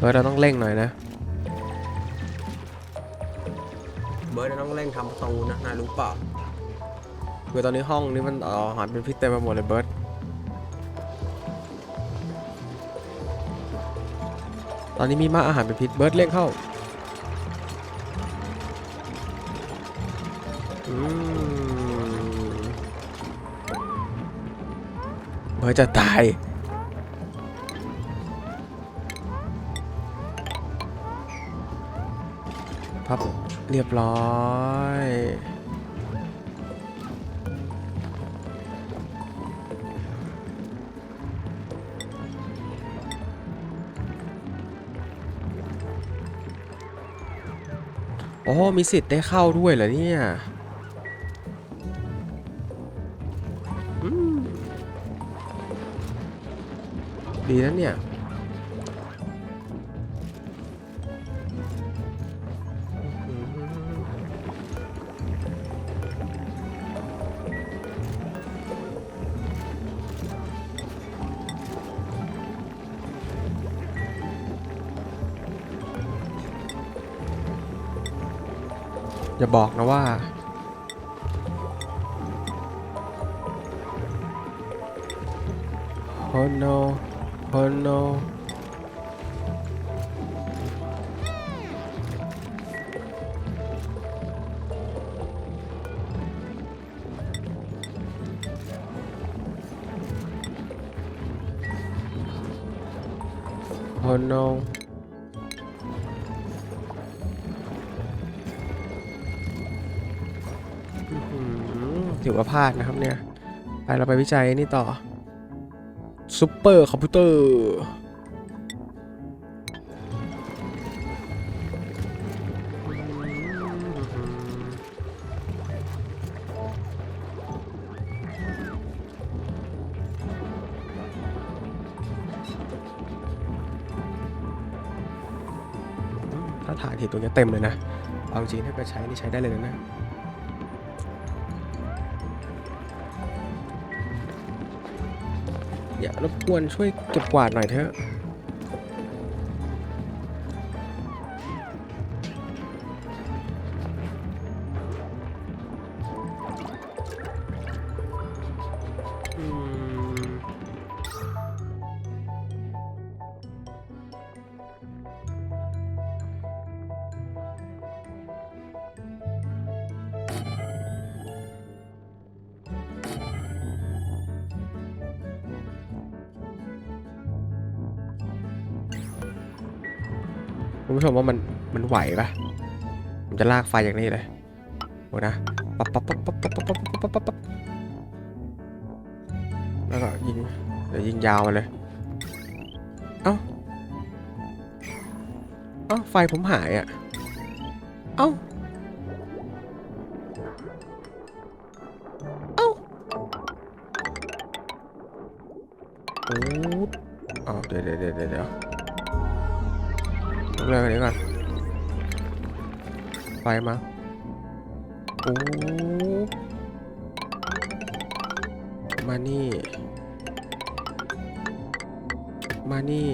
เบิร์ดเราต้องเร่งหน่อยนะ เบิร์ดเราต้องเร่งทำประตูนะนายรู้เปล่าคือตอนนี้ห้องนี้มันอ๋ออาหารเป็นพิษเต็มไปหมดเลยเบิร์ดตอนนี้มีมากอาหารเป็นพิษเบิร์ดเร่งเข้าอืมเบิร์ดจะตาย เรียบร้อยโอ้มีสิทธิ์ได้เข้าด้วยเหรอเนี่ยดีนะเนี่ย บอกนะว่า โฮโน โฮโน โฮโน ถือว่าพลาดนะครับเนี่ย ไปเราไปวิจัยนี่ต่อซูเปอร์คอมพิวเตอร์ถ้าถ่ายทีตัวเนี้ยเต็มเลยนะเอาจริงถ้าเกิดใช้นี่ใช้ได้เลยนะ อย่ารบกวนช่วยเก็บกวาดหน่อยเถอะ คุณผู้ชมว่ามันมันไหวปะผมจะลากไฟอย่างนี้เลยโอ้นะปั๊บปั๊บปั๊บปั๊บปั๊บปั๊บปั๊บปั๊บปั๊บปั๊บแล้วก็ยิงเดี๋ยวยิงยาวมาเลย เอ้า เอ้าไฟผมหายอะ เอ้า มาโอ้มานี่ มานี่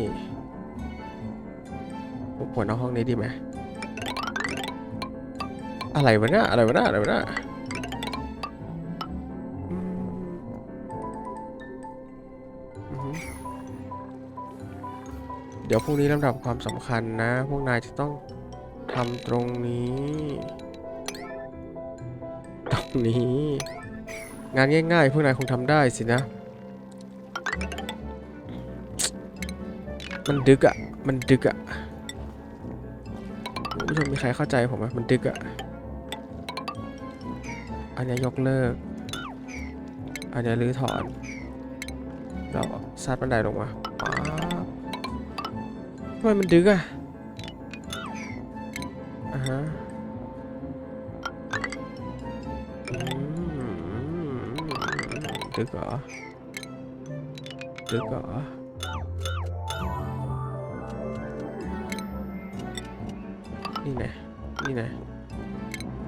ผมปวดนอกห้องนี้ดีไหมอะไรวะเนี่ยอะไรวะเนี่ยอะไรวะเนี่ยอืมอือหือเดี๋ยวพรุ่งนี้ลำดับความสำคัญนะ พวกนายจะต้อง ทำตรงนี้ ตรงนี้ งานง่ายๆพวกนายคงทำได้สินะ มันดึกอะมันดึกอะคุณผู้ชมมีใครเข้าใจผมไหมมันดึกอะอันนี้ยกเลิก อันนี้รื้อถอน เราซาดบันไดลงมาป๊าทำไมมันดึกอะอ่า ฮะอืมดึกเหรอดึกเหรอนี่ไงนี่ไง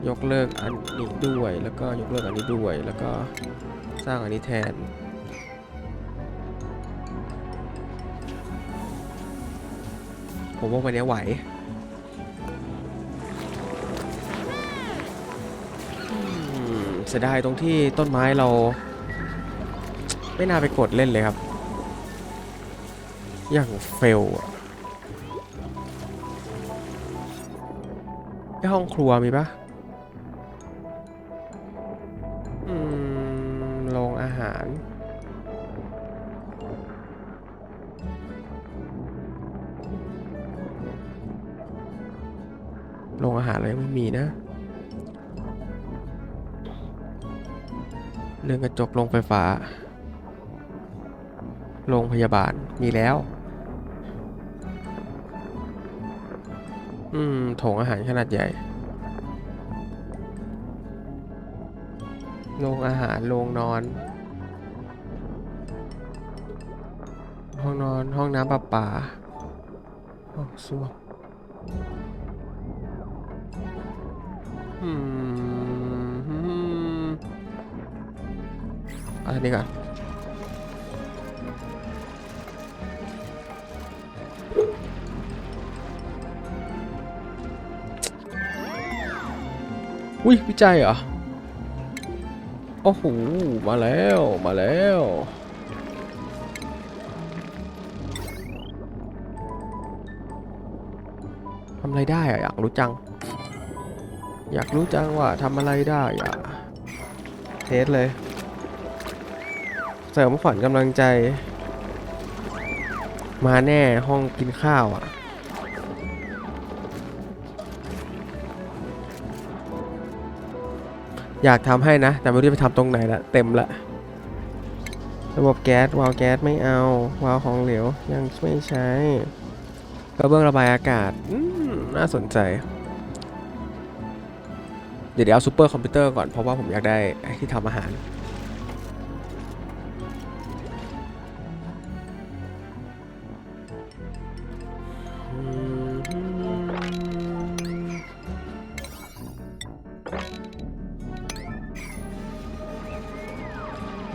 ยกเลิกอันนี้ด้วยแล้วก็ยกเลิกอันนี้ด้วยแล้วก็สร้างอันนี้แทนผมว่าวันนี้ไหว เสียดายตรงที่ต้นไม้เรา ไม่น่าไปกดเล่นเลยครับ อย่างเฟลอะไอห้องครัวมีปะ เรื่องกระจกโรงไฟฟ้า โรงพยาบาลมีแล้ว อืมถงอาหารขนาดใหญ่ โรงอาหาร โรงนอน ห้องนอน ห้องน้ำประปา ห้องส้วมอืม เอันนี้ก่อนอุ้ยวิจัยเหรอ โอ้โห มาแล้ว มาแล้ว ทำอะไรได้อะอยากรู้จัง อยากรู้จังว่าทำอะไรได้อะเทสเลย ริมขวัญกำลังใจ มาแน่ห้องกินข้าวอะ อยากทำให้นะ แต่ไม่รู้จะไปทำตรงไหนละเต็มละ ระบบแก๊สวาล์วแก๊สไม่เอา วาล์วของเหลว ยังไม่ใช้กระเบื้องระบายอากาศอืมน่าสนใจเดี๋ยวเดี๋ยวเอาซูเปอร์คอมพิวเตอร์ก่อนเพราะว่าผมอยากได้ที่ทำอาหาร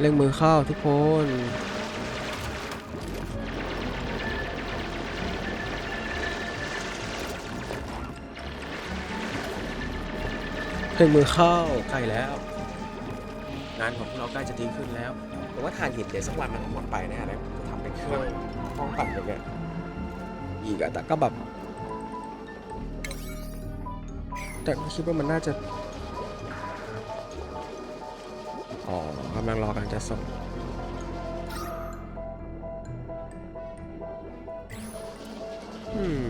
เร่งมือเข้าทุกคนเร่งมือเข้าใกล้แล้ว งานของพวกเราใกล้จะดีขึ้นแล้วแต่ว่าทานหินเดี๋ยวสักวันมันต้องหมดไปแน่เลยทำเป็นเครื่องห้องปั่นอย่างเงี้ยอีกอะแต่ก็แบบแต่ก็คิดว่ามันน่าจะ อ๋อกำลังรอการจะส่งอืม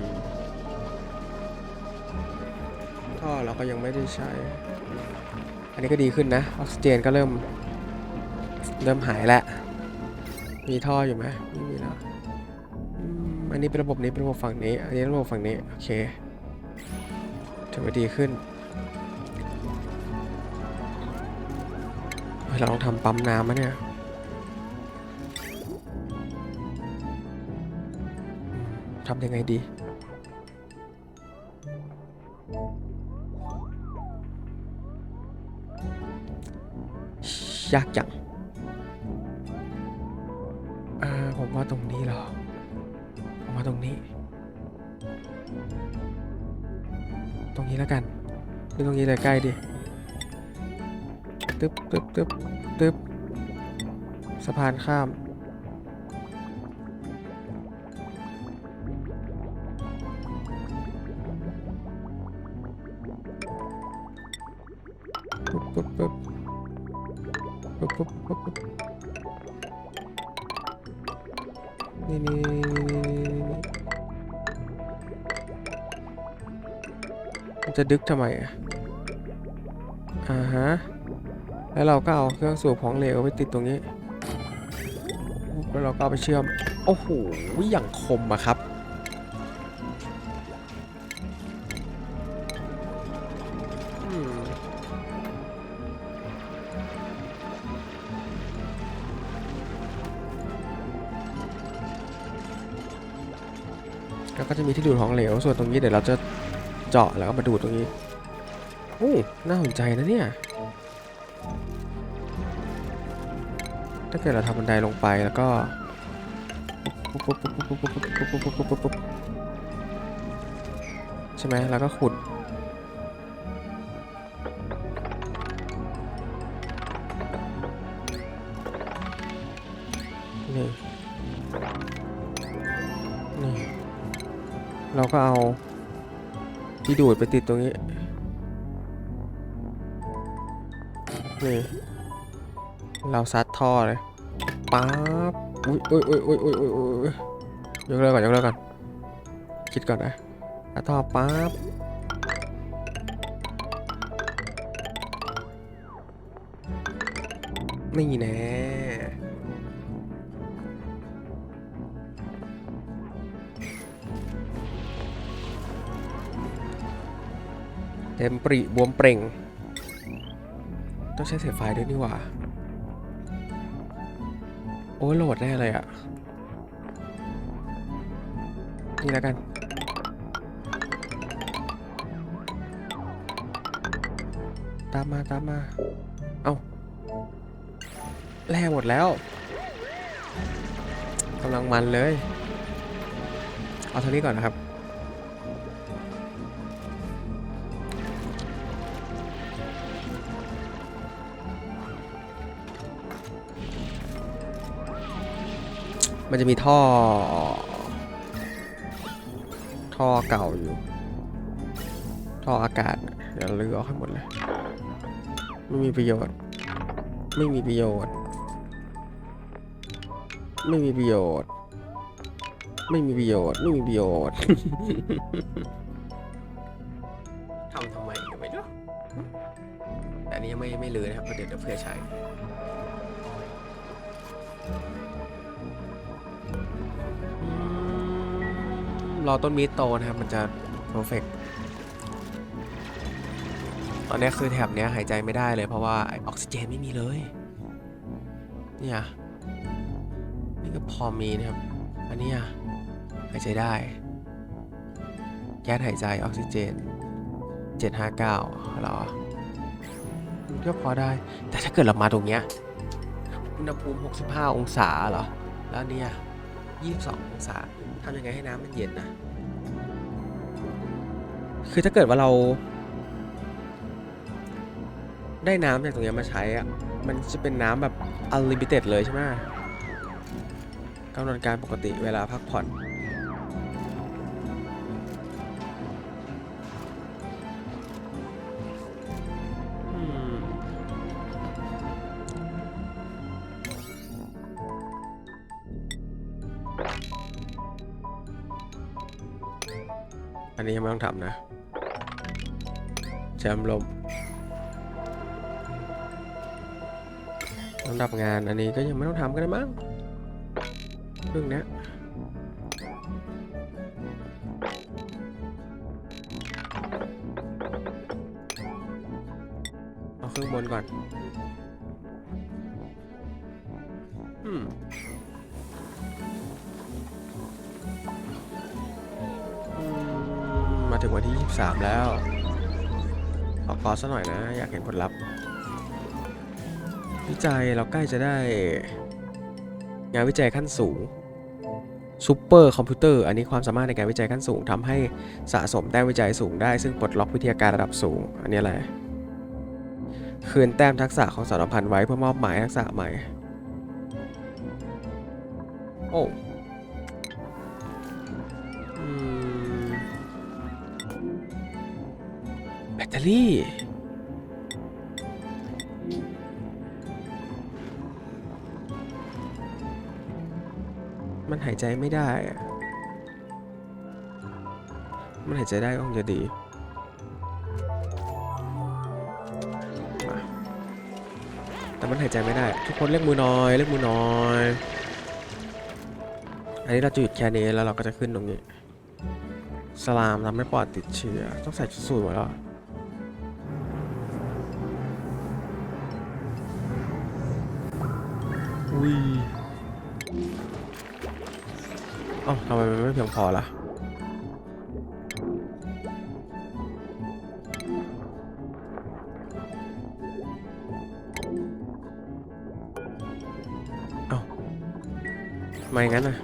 ท่อเราก็ยังไม่ได้ใช้ อันนี้ก็ดีขึ้นนะ ออกซิเจนก็เริ่ม เริ่มหายแล้ว มีท่ออยู่ไหมไม่มีแล้วอืมอันนี้เป็นระบบนี้เป็นระบบฝั่งนี้ อันนี้ระบบฝั่งนี้ โอเคถือว่าดีขึ้น เราต้องทำปั๊มน้ำไหมเนี่ยทำยังไงดี ยากจังอ่าผมว่าตรงนี้เหรอ ผมว่าตรงนี้ ตรงนี้แล้วกันหรือตรงนี้เลยใกล้ดิ ตึ๊บตึ๊บตึ๊บตึ๊บสะพานข้าม ปุ๊บปุ๊บปุ๊บปุ๊บปุ๊บปุ๊บปุ๊บนี่นี่มันจะดึกทำไมอะอ่าฮะ แล้วเราก็เอาเครื่องสูบของเหลวไปติดตรงนี้ แล้วเราก็าไปเชื่อม โอ้โห อย่างคมอะครับแล้วก็จะมีที่ดูดของเหลว ส่วนตรงนี้เดี๋ยวเราจะเจาะแล้วก็มาดูดตรงนี้ โอ้ น่าสนใจนะเนี่ย ถ้าเกิดเราทำบันไดลงไปแล้วก็ใช่ไหมแล้วก็ขุด นี่ นี่ เราก็เอาที่ดูดไปติดตรงนี้ นี่ เราซัดท่อเลยปั๊บอุ้ยอุ้ยอุ้ยอุ้ยอุ้ยอุ้ยอุ้ยยกเลิกก่อนยกเลิกก่อนคิดก่อนนะซัดท่อปั๊บนี่แน่เต็มปรีบวมเปร่ง ต้องใช้เสียไฟด้วยนี่หว่า โอ้โหลดแน่เลยอะ่ะนี่แล้วกัน ตามมาตามมา เอา้าแล่หมดแล้วกำลังมันเลย เอาเท่านี้ก่อนนะครับ มันจะมีท่อ ท่อเก่าอยู่ ท่ออากาศ เดี๋ยวลือออกให้หมดเลย ไม่มีประโยชน์ ไม่มีประโยชน์ ไม่มีประโยชน์ ไม่มีประโยชน์ ไม่มีประโยชน์ทำทำไมไม่รู้แต่อันนี้ยังไม่ไม่ลือนะครับเพราะเดี๋ยวเดี๋ยวเพื่อใช้ รอต้นมีดโตนะครับ มันจะ perfect ตอนนี้คือแถบเนี้ยหายใจไม่ได้เลยเพราะว่าออกซิเจนไม่มีเลย เนี่ยนี่ก็พอมีนะครับ อันนี้หายใจได้ แก๊สหายใจออกซิเจน 759หรอมันก็พอได้ แต่ถ้าเกิดเรามาตรงเนี้ยอุณหภูมิ 65 องศาเหรอ แล้วเนี่ย22 องศา ทำยังไงให้น้ำมันเย็นนะ คือถ้าเกิดว่าเรา ได้น้ำจากตรงเนี้ยมาใช้อะมันจะเป็นน้ำแบบ unlimited เลยใช่ไหมกำหนดการปกติเวลาพักผ่อน ไม่ต้องทำนะ แชมป์ลมลำดับงานอันนี้ก็ยังไม่ต้องทำก็ได้มั้งเรื่องเนี้ยเอาเครื่องบนก่อน 13 แล้วขอพอสักหน่อยนะ อยากเห็นผลลัพธ์ วิจัยเราใกล้จะได้ งานวิจัยขั้นสูงซูเปอร์คอมพิวเตอร์อันนี้ความสามารถในการวิจัยขั้นสูงทำให้สะสมแต้มวิจัยสูงได้ ซึ่งปลดล็อกวิทยาการระดับสูง อันนี้อะไรคืนแต้มทักษะของสารพันไว้เพื่อมอบหมายทักษะใหม่ โอ้ แบตเตอรี่ มันหายใจไม่ได้อะมันหายใจได้ก็คงจะดีแต่มันหายใจไม่ได้ ทุกคนเรียกมือน้อยเรียกมือน้อย อันนี้เราจะหยุดแค่นี้แล้วเราก็จะขึ้นตรงนี้ สลามทำให้ปอดติดเชื้อต้องใส่ชุดสูทหมดแล้ว อุ้ยเอ้าทำไมมันไม่เพียงพอล่ะเอ้าทำไมงั้นอะ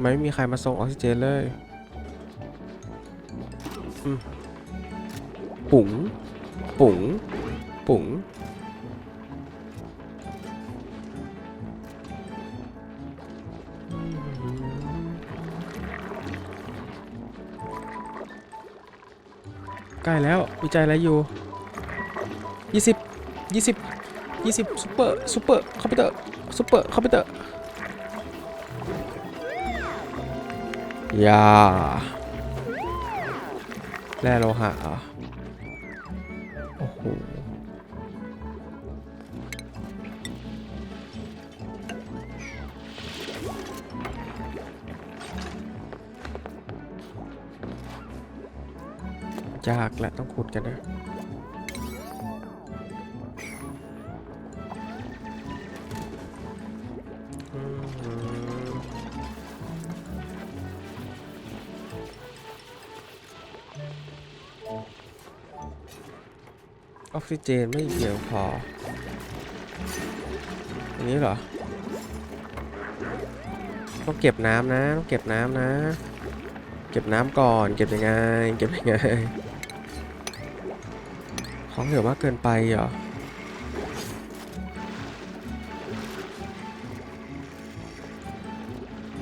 ไมไม่มีใครมาส่งออกซิเจนเลยปุ๋ง ปุ๋ง ปุ๋ง ใกล้แล้ววิจัยอะไรอยู่ยี่สิบยี่สิบยี่สิบซูเปอร์ซูเปอร์คอมพิวเตอร์ซูเปอร์คอมพิวเตอร์ ยาแร่โลหะเหรอโอ้โหยากแหละต้องขุดกันนะ ซิเจนไม่เพียงพออย่างนี้เหรอ ต้องเก็บน้ำนะต้องเก็บน้ำนะ เก็บน้ำก่อน เก็บยังไง เก็บยังไง ของเหลือมากเกินไปเหรอ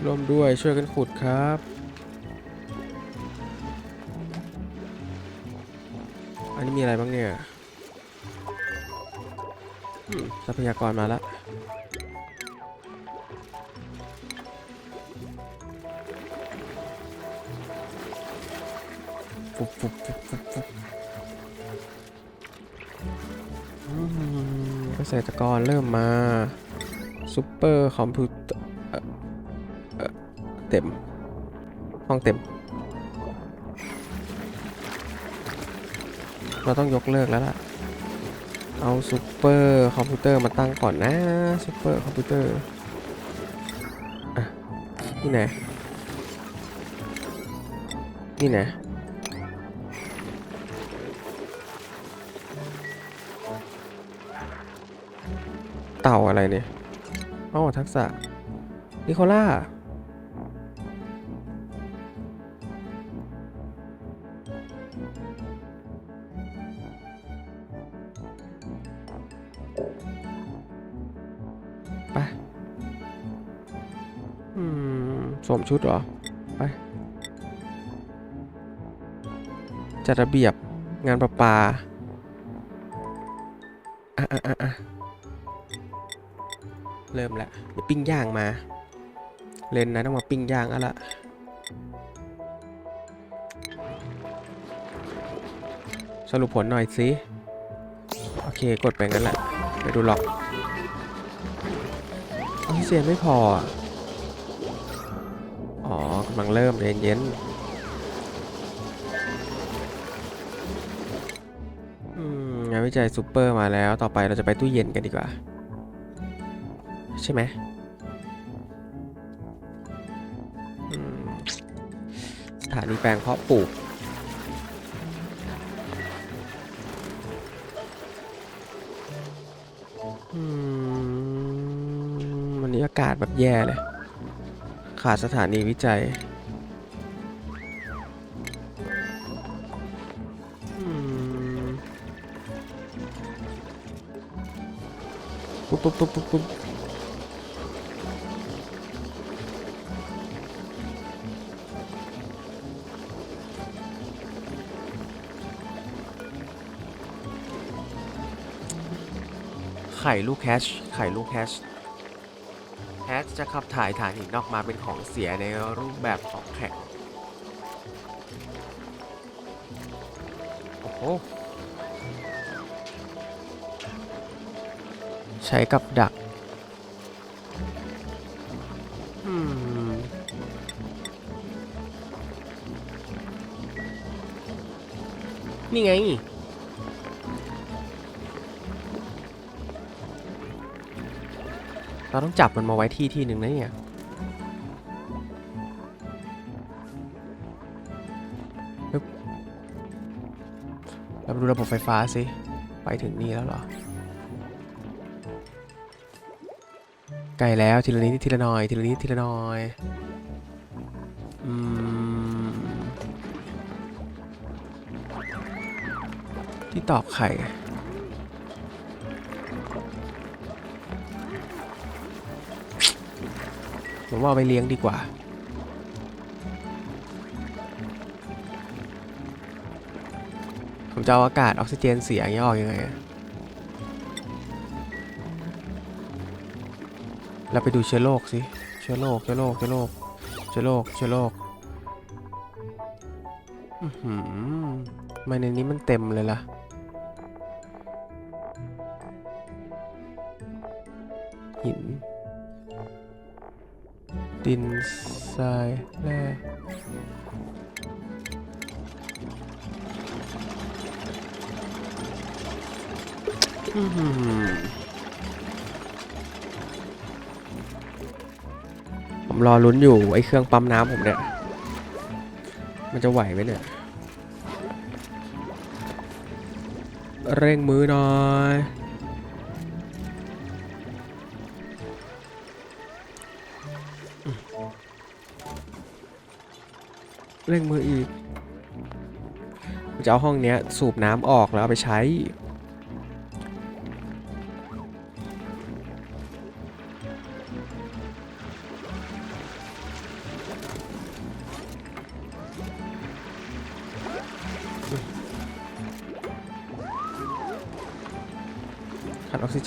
ร่วมด้วยช่วยกันขุดครับ ทรัพยากรมาแล้วฟุบฟุบฟุบฟุบฟุบอืมเกษตรกรเริ่มมาซูเปอร์คอมพิวเตอร์เต็ม ห้องเต็ม เราต้องยกเลิกแล้วล่ะ เอาซูเปอร์คอมพิวเตอร์มาตั้งก่อนนะซูเปอร์คอมพิวเตอร์อะนี่ไหนนี่ไหนเต่าอะไรเนี่ยอ๋อทักษะนิโคล่า สวมชุดเหรอ ไป จัดระเบียบงานประปา อะอะอะอะเริ่มแล้วเดี๋ยวปิ้งย่างมา เลนนะต้องมาปิ้งย่างอะละสรุปผลหน่อยสิ โอเคกดไปงั้นแหละไม่ดูหรอกออกซิเจนไม่พออะำลังเริ่มเย็นๆงานวิจัยซูเปอร์มาแล้ว ต่อไปเราจะไปตู้เย็นกันดีกว่า ใช่ไหมสถานีแปลงเพาะปลูกวันนี้อากาศแบบแย่เลย ขาดสถานีวิจัย ปุ๊บปุ๊บปุ๊บปุ๊บปุ๊บไข่ลูกแคช ไข่ลูกแคช แคชจะขับถ่ายถ่านหินออกมาเป็นของเสียในรูปแบบของแข็งโอ้โห ใช้กับดักอืมนี่ไง เราต้องจับมันมาไว้ที่ที่หนึ่งนะเนี่ยปึ๊บเรามาดูระบบไฟฟ้าสิ ไปถึงนี่แล้วเหรอ ใกล้แล้วทีละนิดทีละหน่อยทีละนิดทีละหน่อยอืมที่ตอกไข่ผมว่าเอาไปเลี้ยงดีกว่า ผมจะเอาอากาศออกซิเจนเสียอย่างนี้ออกยังไงอะ เราไปดูเชื้อโรคสิ เชื้อโรค เชื้อโรค เชื้อโรค เชื้อโรค เชื้อโรคอือหือทำไมในนี้มันเต็มเลยล่ะ หิน ดินทรายแร่อื้อ ผมรอลุ้นอยู่ไอ้เครื่องปั๊มน้ำผมเนี่ย มันจะไหวไหมเนี่ย เร่งมือหน่อย เร่งมืออีกจะเอาห้องเนี้ยสูบน้ำออกแล้วเอาไปใช้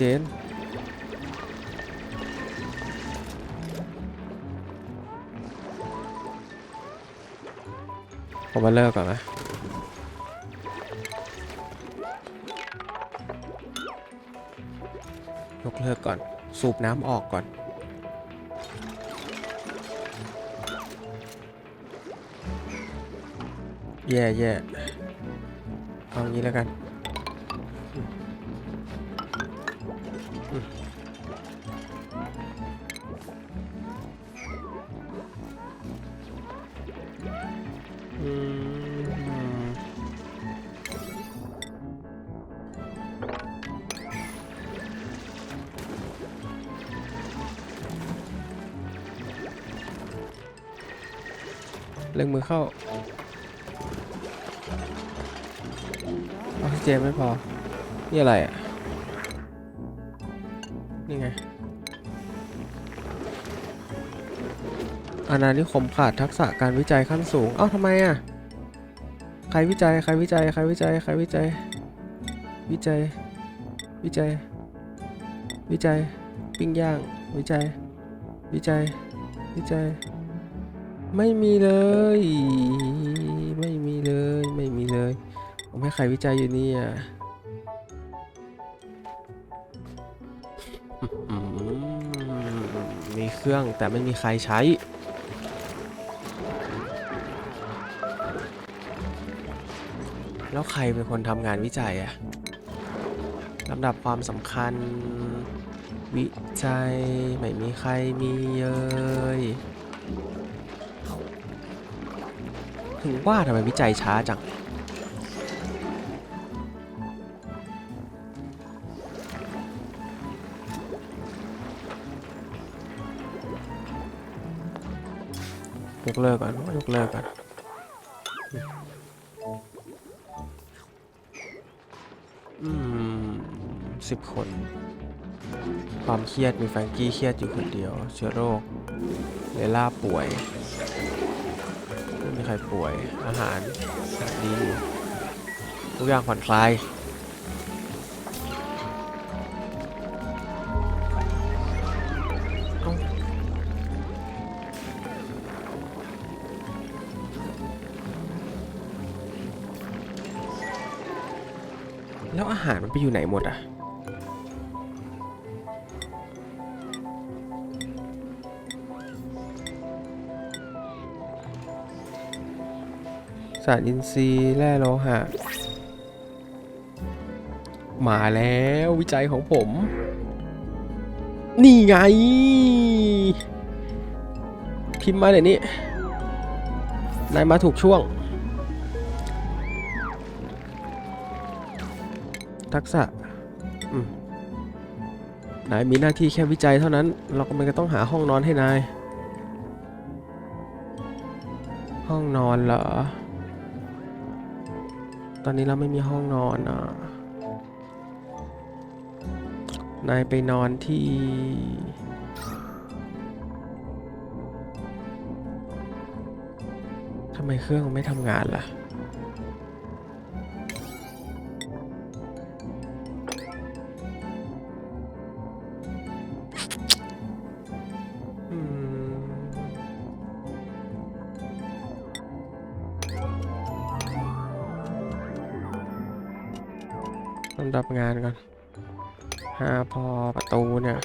จน ผมมาเลิกก่อนนะยกเลิกก่อน สูบน้ำออกก่อน แย่แย่เอางี้แล้วกัน เร่งมือเข้าออกซิเจนไม่พอ นี่อะไรอะ อาณานิคมขาดทักษะการวิจัยขั้นสูง เอ้าทำไมอะ ใครวิจัย ใครวิจัย ใครวิจัย ใครวิจัย วิจัย วิจัย วิจัย ปิ้งย่าง วิจัย วิจัย วิจัย ไม่มีเลย ไม่มีเลย ไม่มีเลย ผมให้ใครวิจัยอยู่นี่อืมมีเครื่องแต่ไม่มีใครใช้ แล้วใครเป็นคนทำงานวิจัยอะลำดับความสำคัญ วิจัย ไม่มีใครมีเลยถึงว่าทำไมวิจัยช้าจัง ยกเลิกก่อนยกเลิกก่อน 60 คน ความเครียดมีแฟงกี้เครียดอยู่คนเดียว เชื้อโรคเลล่าป่วยไม่มีใครป่วย อาหารดีอยู่ทุกอย่างผ่อนคลาย แล้วอาหารมันไปอยู่ไหนหมดอะ สารอินทรีย์แร่โลหะ มาแล้ววิจัยของผม นี่ไง พิมพ์มาเดี๋ยวนี้ นายมาถูกช่วง ทักษะนายมีหน้าที่แค่วิจัยเท่านั้น เราก็มันก็ต้องหาห้องนอนให้นาย ห้องนอนเหรอ ตอนนี้เราไม่มีห้องนอนอะ นายไปนอนที่ทำไมเครื่องไม่ทำงานล่ะ ลำดับงานก่อนห้าพอประตูเนี่ย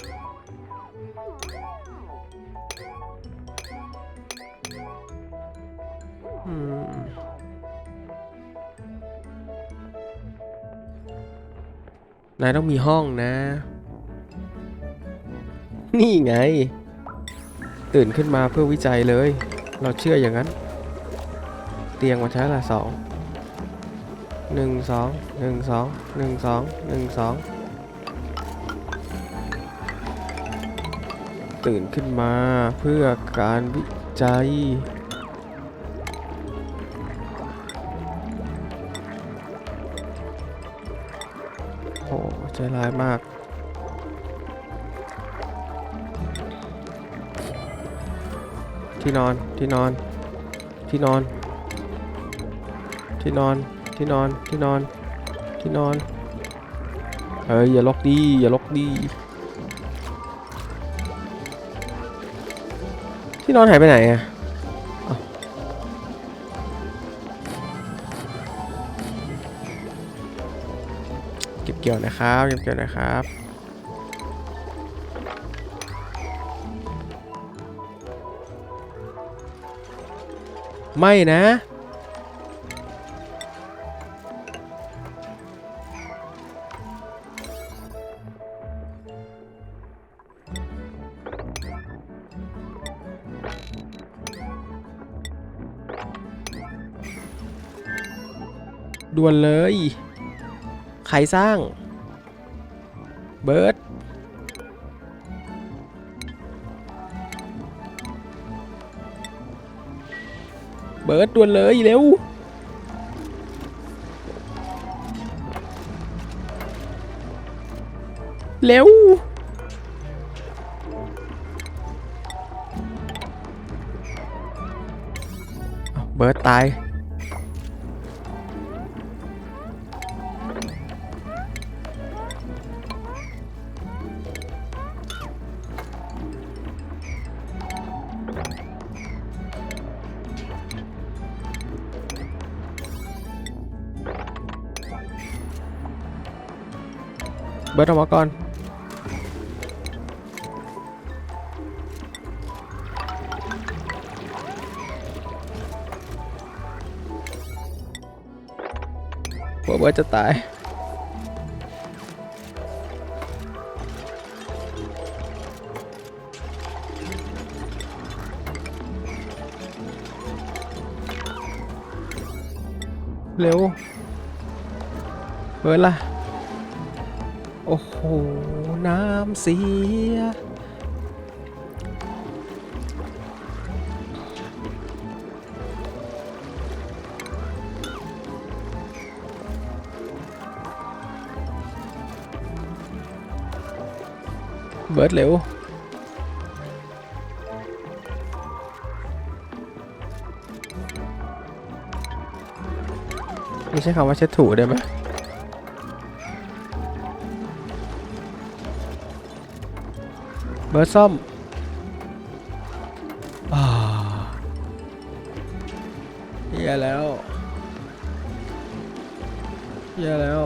นายต้องมีห้องนะ นี่ไง ตื่นขึ้นมาเพื่อวิจัยเลย เราเชื่ออย่างนั้น เตียงมันใช้ละสอง หนึ่งสองหนึ่งสองหนึ่งสองหนึ่งสองตื่นขึ้นมาเพื่อการวิจัยโอ้ใจร้ายมาก ที่นอนที่นอนที่นอนที่นอน ที่นอนที่นอนที่นอนเฮ้ยอย่าล็อกดีอย่าล็อกดีที่นอนหายไปไหนอะเอ้าเก็บเกี่ยวนะครับเก็บเกี่ยวนะครับไม่นะ ด่วนเลย ใครสร้าง เบิร์ดเบิร์ดด่วนเลยเร็วเร็วเบิร์ดตาย เบิร์ดออกมาก่อนกลัวเบิร์ดจะตายเร็วเบิร์ดล่ะ หน้ำเสีย เบิร์ดเร็วไม่ใช่คำว่าเช็ดถูได้ไหม บิร์ดซ่อมเหี้ยแล้วเหี้ยแล้ว